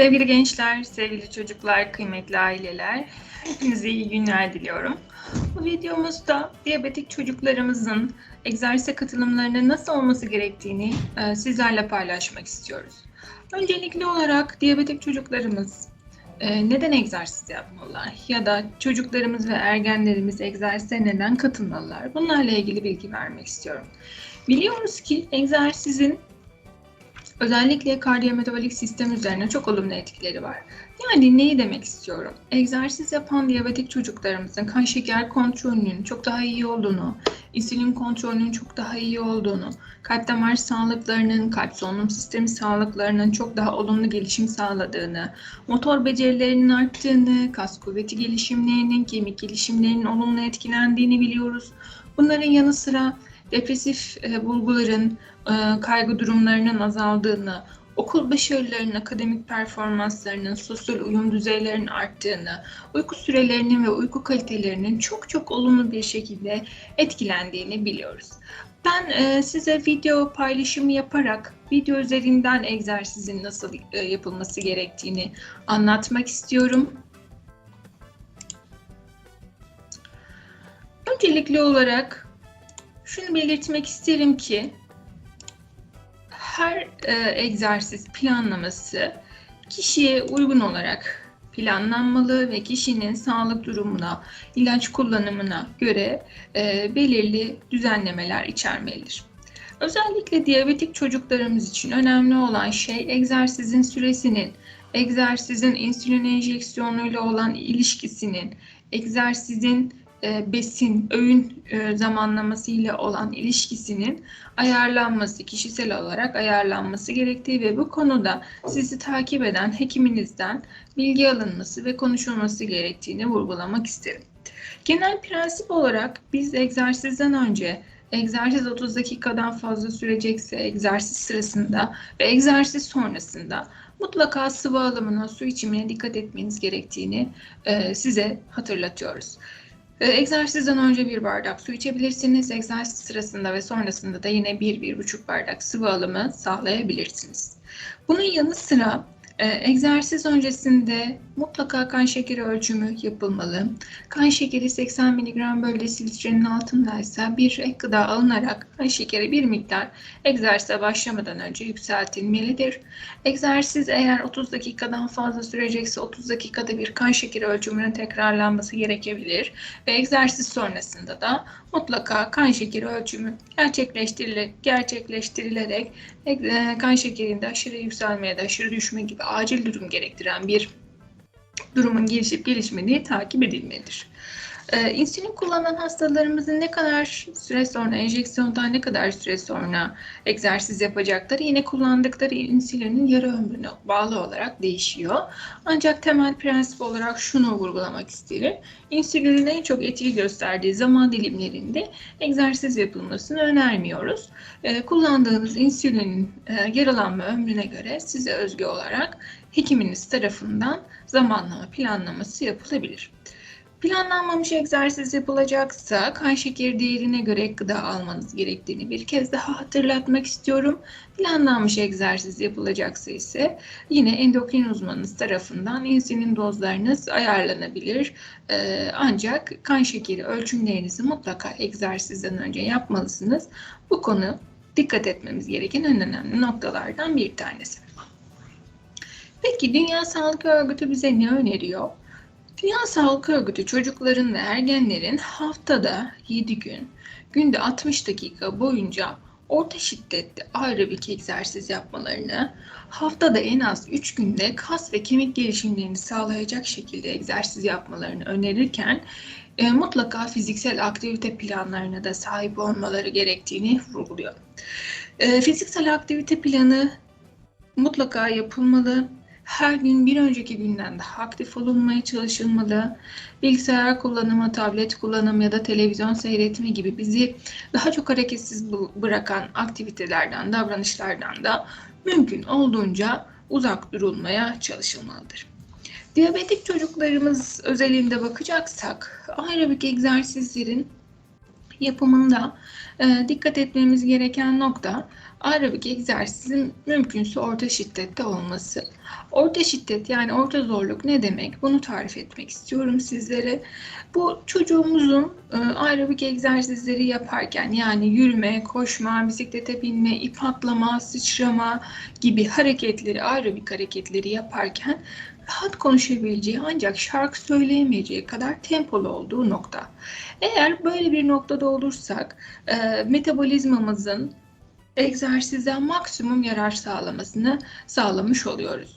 Sevgili gençler, sevgili çocuklar, kıymetli aileler, hepinize iyi günler diliyorum. Bu videomuzda diyabetik çocuklarımızın egzersize katılımlarının nasıl olması gerektiğini e, sizlerle paylaşmak istiyoruz. Öncelikli olarak diyabetik çocuklarımız e, neden egzersiz yapmalılar ya da çocuklarımız ve ergenlerimiz egzersize neden katılmalılar? Bunlarla ilgili bilgi vermek istiyorum. Biliyoruz ki egzersizin özellikle kardiyometabolik sistem üzerine çok olumlu etkileri var. Yani neyi demek istiyorum? Egzersiz yapan diyabetik çocuklarımızın kan şeker kontrolünün çok daha iyi olduğunu, insülin kontrolünün çok daha iyi olduğunu, kalp damar sağlıklarının, kalp solunum sistemi sağlıklarının çok daha olumlu gelişim sağladığını, motor becerilerinin arttığını, kas kuvveti gelişimlerinin, kemik gelişimlerinin olumlu etkilendiğini biliyoruz. Bunların yanı sıra depresif e, bulguların, e, kaygı durumlarının azaldığını, okul başarılarının, akademik performanslarının, sosyal uyum düzeylerinin arttığını, uyku sürelerinin ve uyku kalitelerinin çok çok olumlu bir şekilde etkilendiğini biliyoruz. Ben e, size video paylaşımı yaparak video üzerinden egzersizin nasıl e, yapılması gerektiğini anlatmak istiyorum. Öncelikli olarak şunu belirtmek isterim ki her e, egzersiz planlaması kişiye uygun olarak planlanmalı ve kişinin sağlık durumuna, ilaç kullanımına göre e, belirli düzenlemeler içermelidir. Özellikle diyabetik çocuklarımız için önemli olan şey egzersizin süresinin, egzersizin insülin enjeksiyonuyla olan ilişkisinin, egzersizin e, besin, öğün e, zamanlaması ile olan ilişkisinin ayarlanması, kişisel olarak ayarlanması gerektiği ve bu konuda sizi takip eden hekiminizden bilgi alınması ve konuşulması gerektiğini vurgulamak isterim. Genel prensip olarak biz egzersizden önce egzersiz 30 dakikadan fazla sürecekse egzersiz sırasında ve egzersiz sonrasında mutlaka sıvı alımına, su içimine dikkat etmeniz gerektiğini e, size hatırlatıyoruz. E, egzersizden önce bir bardak su içebilirsiniz. Egzersiz sırasında ve sonrasında da yine 1-1,5 bardak sıvı alımı sağlayabilirsiniz. Bunun yanı sıra e, egzersiz öncesinde mutlaka kan şekeri ölçümü yapılmalı. Kan şekeri 80 mg bölü desilitrenin altındaysa bir ek gıda alınarak kan şekeri bir miktar egzersize başlamadan önce yükseltilmelidir. Egzersiz eğer 30 dakikadan fazla sürecekse 30 dakikada bir kan şekeri ölçümünün tekrarlanması gerekebilir ve egzersiz sonrasında da mutlaka kan şekeri ölçümü gerçekleştirilerek, gerçekleştirilerek e, kan şekerinde aşırı yükselme ya da aşırı düşme gibi acil durum gerektiren bir durumun gelişip gelişmediği takip edilmelidir. Ee, insülin kullanan hastalarımızın ne kadar süre sonra, enjeksiyondan ne kadar süre sonra egzersiz yapacakları yine kullandıkları insülinin yarı ömrüne bağlı olarak değişiyor. Ancak temel prensip olarak şunu vurgulamak isterim. İnsülinin en çok etki gösterdiği zaman dilimlerinde egzersiz yapılmasını önermiyoruz. Ee, kullandığınız insülinin e, yaralanma ömrüne göre size özgü olarak hekiminiz tarafından zamanlama planlaması yapılabilir. Planlanmamış egzersiz yapılacaksa kan şekeri değerine göre gıda almanız gerektiğini bir kez daha hatırlatmak istiyorum. Planlanmış egzersiz yapılacaksa ise yine endokrin uzmanınız tarafından insülin dozlarınız ayarlanabilir. Ee, ancak kan şekeri ölçümlerinizi mutlaka egzersizden önce yapmalısınız. Bu konu dikkat etmemiz gereken en önemli noktalardan bir tanesi. Peki Dünya Sağlık Örgütü bize ne öneriyor? Dünya Sağlık Örgütü çocukların ve ergenlerin haftada 7 gün, günde 60 dakika boyunca orta şiddetli aerobik egzersiz yapmalarını, haftada en az 3 günde kas ve kemik gelişimlerini sağlayacak şekilde egzersiz yapmalarını önerirken e, mutlaka fiziksel aktivite planlarına da sahip olmaları gerektiğini vurguluyor. E, fiziksel aktivite planı mutlaka yapılmalı her gün bir önceki günden daha aktif olunmaya çalışılmalı. Bilgisayar kullanımı, tablet kullanımı ya da televizyon seyretme gibi bizi daha çok hareketsiz bırakan aktivitelerden, davranışlardan da mümkün olduğunca uzak durulmaya çalışılmalıdır. Diyabetik çocuklarımız özelinde bakacaksak aerobik egzersizlerin yapımında e, dikkat etmemiz gereken nokta aerobik egzersizin mümkünse orta şiddette olması. Orta şiddet yani orta zorluk ne demek? Bunu tarif etmek istiyorum sizlere. Bu çocuğumuzun e, aerobik egzersizleri yaparken yani yürüme, koşma, bisiklete binme, ip atlama, sıçrama gibi hareketleri, aerobik hareketleri yaparken rahat konuşabileceği ancak şarkı söyleyemeyeceği kadar tempolu olduğu nokta. Eğer böyle bir noktada olursak e, metabolizmamızın egzersizden maksimum yarar sağlamasını sağlamış oluyoruz.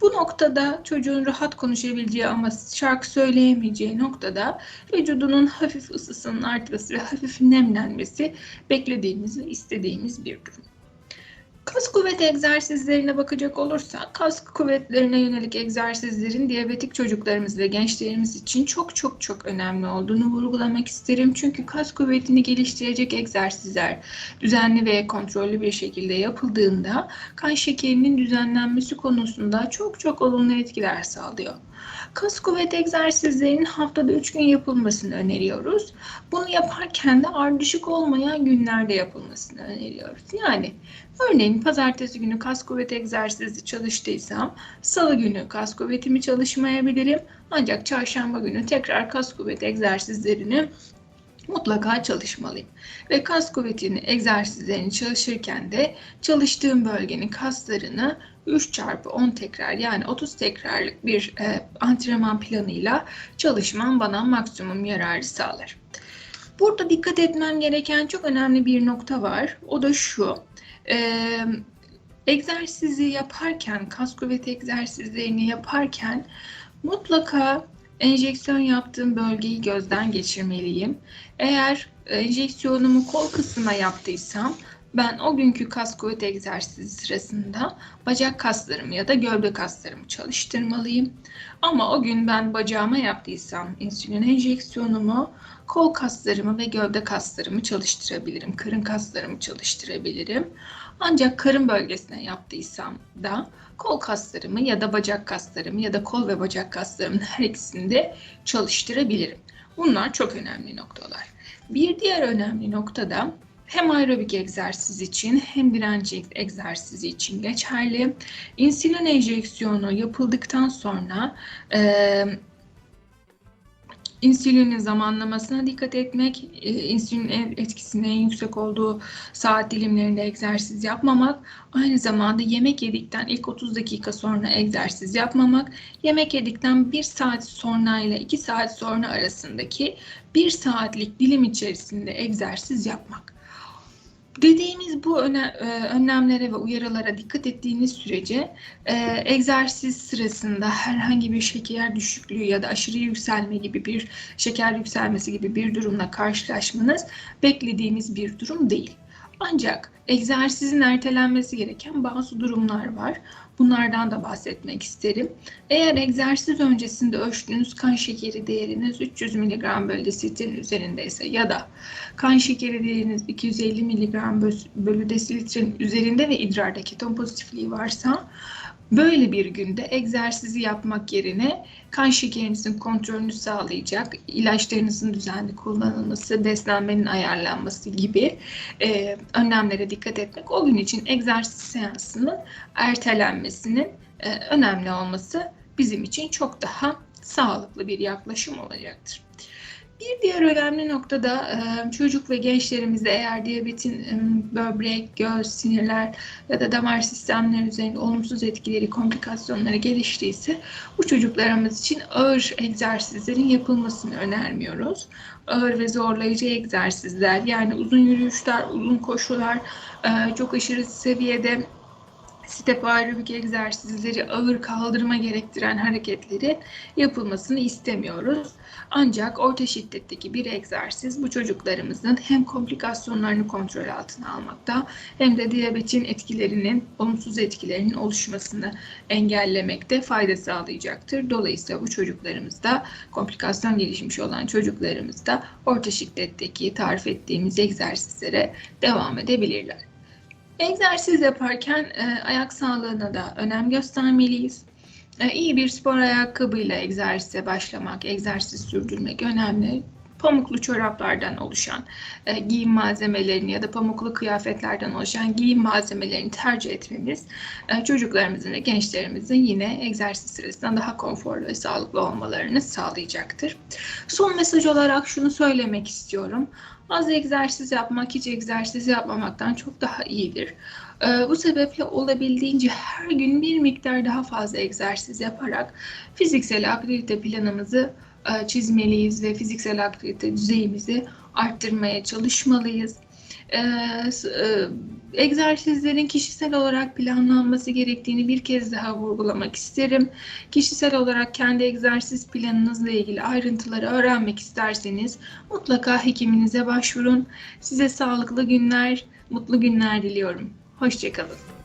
Bu noktada çocuğun rahat konuşabileceği ama şarkı söyleyemeyeceği noktada vücudunun hafif ısısının artması ve hafif nemlenmesi beklediğimiz ve istediğimiz bir durum. Kas kuvvet egzersizlerine bakacak olursak, kas kuvvetlerine yönelik egzersizlerin diyabetik çocuklarımız ve gençlerimiz için çok çok çok önemli olduğunu vurgulamak isterim. Çünkü kas kuvvetini geliştirecek egzersizler düzenli ve kontrollü bir şekilde yapıldığında kan şekerinin düzenlenmesi konusunda çok çok olumlu etkiler sağlıyor. Kas kuvvet egzersizlerinin haftada 3 gün yapılmasını öneriyoruz. Bunu yaparken de ardışık olmayan günlerde yapılmasını öneriyoruz. Yani örneğin pazartesi günü kas kuvvet egzersizi çalıştıysam salı günü kas kuvvetimi çalışmayabilirim. Ancak çarşamba günü tekrar kas kuvvet egzersizlerini mutlaka çalışmalıyım. Ve kas kuvvetini egzersizlerini çalışırken de çalıştığım bölgenin kaslarını 3 çarpı 10 tekrar yani 30 tekrarlık bir e, antrenman planıyla çalışmam bana maksimum yararı sağlar. Burada dikkat etmem gereken çok önemli bir nokta var. O da şu. E, egzersizi yaparken, kas kuvveti egzersizlerini yaparken mutlaka enjeksiyon yaptığım bölgeyi gözden geçirmeliyim. Eğer enjeksiyonumu kol kısmına yaptıysam ben o günkü kas kuvvet egzersizi sırasında bacak kaslarımı ya da gövde kaslarımı çalıştırmalıyım. Ama o gün ben bacağıma yaptıysam insülin enjeksiyonumu kol kaslarımı ve gövde kaslarımı çalıştırabilirim. Karın kaslarımı çalıştırabilirim. Ancak karın bölgesine yaptıysam da kol kaslarımı ya da bacak kaslarımı ya da kol ve bacak kaslarımın her ikisini de çalıştırabilirim. Bunlar çok önemli noktalar. Bir diğer önemli nokta da hem aerobik egzersiz için hem direnç egzersizi için geçerli. İnsülin enjeksiyonu yapıldıktan sonra e, insülinin zamanlamasına dikkat etmek, e, insülin etkisinin en yüksek olduğu saat dilimlerinde egzersiz yapmamak, aynı zamanda yemek yedikten ilk 30 dakika sonra egzersiz yapmamak, yemek yedikten 1 saat sonra ile 2 saat sonra arasındaki 1 saatlik dilim içerisinde egzersiz yapmak. Dediğimiz bu e, önlemlere ve uyarılara dikkat ettiğiniz sürece e, egzersiz sırasında herhangi bir şeker düşüklüğü ya da aşırı yükselme gibi bir şeker yükselmesi gibi bir durumla karşılaşmanız beklediğimiz bir durum değil. Ancak egzersizin ertelenmesi gereken bazı durumlar var. Bunlardan da bahsetmek isterim. Eğer egzersiz öncesinde ölçtüğünüz kan şekeri değeriniz 300 mg bölü desilitrenin üzerindeyse ya da kan şekeri değeriniz 250 mg bölü desilitrenin üzerinde ve idrarda keton pozitifliği varsa Böyle bir günde egzersizi yapmak yerine kan şekerinizin kontrolünü sağlayacak, ilaçlarınızın düzenli kullanılması, beslenmenin ayarlanması gibi e, önlemlere dikkat etmek o gün için egzersiz seansının ertelenmesinin e, önemli olması bizim için çok daha sağlıklı bir yaklaşım olacaktır. Bir diğer önemli nokta da e, çocuk ve gençlerimizde eğer diyabetin e, böbrek, göz, sinirler ya da damar sistemleri üzerinde olumsuz etkileri, komplikasyonları geliştiyse bu çocuklarımız için ağır egzersizlerin yapılmasını önermiyoruz. Ağır ve zorlayıcı egzersizler yani uzun yürüyüşler, uzun koşular, e, çok aşırı seviyede step aerobik egzersizleri, ağır kaldırma gerektiren hareketleri yapılmasını istemiyoruz. Ancak orta şiddetteki bir egzersiz bu çocuklarımızın hem komplikasyonlarını kontrol altına almakta hem de diyabetin etkilerinin, olumsuz etkilerinin oluşmasını engellemekte fayda sağlayacaktır. Dolayısıyla bu çocuklarımızda komplikasyon gelişmiş olan çocuklarımızda orta şiddetteki tarif ettiğimiz egzersizlere devam edebilirler. Egzersiz yaparken e, ayak sağlığına da önem göstermeliyiz. E, iyi bir spor ayakkabıyla egzersize başlamak, egzersiz sürdürmek önemli. pamuklu çoraplardan oluşan e, giyim malzemelerini ya da pamuklu kıyafetlerden oluşan giyim malzemelerini tercih etmemiz e, çocuklarımızın ve gençlerimizin yine egzersiz sırasında daha konforlu ve sağlıklı olmalarını sağlayacaktır. Son mesaj olarak şunu söylemek istiyorum. Az egzersiz yapmak hiç egzersiz yapmamaktan çok daha iyidir. Ee, Bu sebeple olabildiğince her gün bir miktar daha fazla egzersiz yaparak fiziksel aktivite planımızı e, çizmeliyiz ve fiziksel aktivite düzeyimizi arttırmaya çalışmalıyız. Ee, e, Egzersizlerin kişisel olarak planlanması gerektiğini bir kez daha vurgulamak isterim. Kişisel olarak kendi egzersiz planınızla ilgili ayrıntıları öğrenmek isterseniz mutlaka hekiminize başvurun. Size sağlıklı günler, mutlu günler diliyorum. Hoşçakalın.